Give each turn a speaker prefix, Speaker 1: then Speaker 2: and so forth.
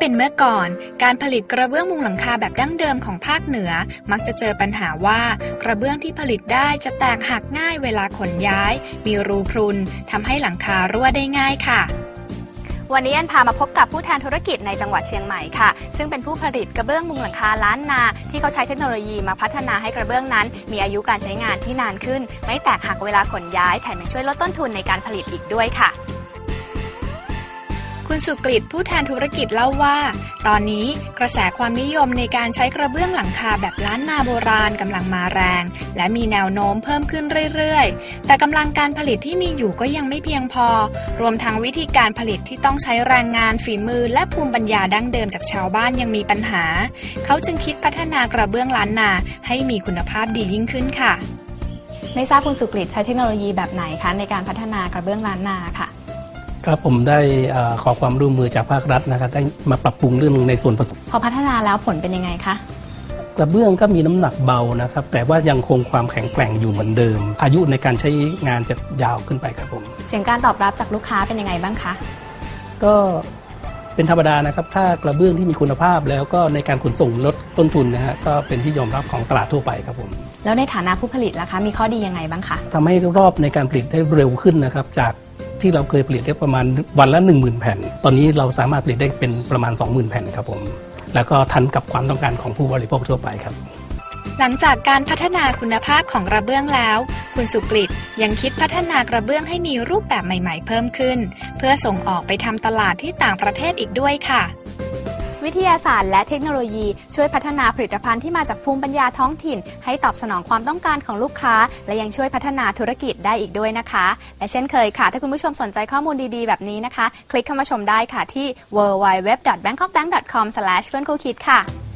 Speaker 1: เป็นเมื่อก่อน การผลิตกระเบื้องมุงหลังคาแบบดั้งเดิมของภาคเหนือ มักจะเจอปัญหาว่ากระเบื้องที่ผลิตได้จะแตกหักง่ายเวลาขนย้าย มีรูพรุนทำให้หลังคารั่วได้ง่ายค่ะ
Speaker 2: วันนี้อันพามาพบกับผู้แทนธุรกิจในจังหวัดเชียงใหม่ค่ะ ซึ่งเป็นผู้ผลิตกระเบื้องมุงหลังคาล้านนา ที่เขาใช้เทคโนโลยีมาพัฒนาให้กระเบื้องนั้น มีอายุการใช้งานที่นานขึ้น ไม่แตกหักเวลาขนย้ายแถมยังช่วยลดต้นทุนในการผลิตอีกด้วยค่ะ
Speaker 1: คุณสุกฤตผู้แทนธุรกิจเล่าว่า ตอนนี้กระแสความนิยมในการใช้กระเบื้องหลังคาแบบล้านนาโบราณกำลังมาแรง และมีแนวโน้มเพิ่มขึ้นเรื่อยๆ แต่กำลังการผลิตที่มีอยู่ก็ยังไม่เพียงพอ รวมทั้งวิธีการผลิตที่ต้องใช้แรงงานฝีมือ และภูมิปัญญาดั้งเดิมจากชาวบ้านยังมีปัญหา เขาจึงคิดพัฒนากระเบื้องล้านนาให้มีคุณภาพดียิ่งขึ้นค่ะ
Speaker 2: ไม่ทราบคุณสุกฤตใช้เทคโนโลยีแบบไหนคะในการพัฒนากระเบื้องล้านนาค่ะ
Speaker 3: ครับผมได้เอ่อขอความร่วมมือจากภาครัฐนะครับได้มาปรับปรุงเรื่องในส่วนผสม
Speaker 2: พอพัฒนาแล้วผลเป็นยังไงคะ
Speaker 3: กระเบื้องก็มีน้ำหนักเบานะครับ แต่ว่ายังคงความแข็งแกร่งอยู่เหมือนเดิม อายุในการใช้งานจะยาวขึ้นไปครับผม
Speaker 2: เสียงการตอบรับจากลูกค้าเป็นยังไงบ้างคะ
Speaker 3: ก็เป็นธรรมดานะครับ ถ้ากระเบื้องที่มีคุณภาพแล้วก็ในการขนส่งลดต้นทุนนะฮะก็เป็นที่ยอมรับของตลาดทั่วไปครับผม
Speaker 2: แล้วในฐานะผู้ผลิตล่ะคะ มีข้อดียังไงบ้างคะ
Speaker 3: ทำให้รอบในการผลิตได้เร็วขึ้นนะครับ จาก ที่เราเคยผลิตได้ประมาณวันละ 1 0,000 แผ่น ตอนนี้เราสามารถผลิตได้เป็นประมาณ 20,000 แผ่นครับผม แล้วก็ทันกับความต้องการของผู้บริโภคทั่วไปครับ
Speaker 1: หลังจากการพัฒนาคุณภาพของกระเบื้องแล้ว คุณสุกฤตยังคิดพัฒนากระเบื้องให้มีรูปแบบใหม่ ๆ เพิ่มขึ้น เพื่อส่งออกไปทำตลาดที่ต่างประเทศอีกด้วยค่ะ
Speaker 2: วิทยาศาสตร์และเทคโนโลยี ช่วยพัฒนาผลิตภัณฑ์ที่มาจากภูมิปัญญาท้องถิ่น ให้ตอบสนองความต้องการของลูกค้า และยังช่วยพัฒนาธุรกิจได้อีกด้วยนะคะ และเช่นเคยค่ะ ถ้าคุณผู้ชมสนใจข้อมูลดีๆ แบบนี้นะคะ คลิกเข้ามาชมได้ค่ะที่ www.bangkokbank.com เพื่อนคู่คิดค่ะ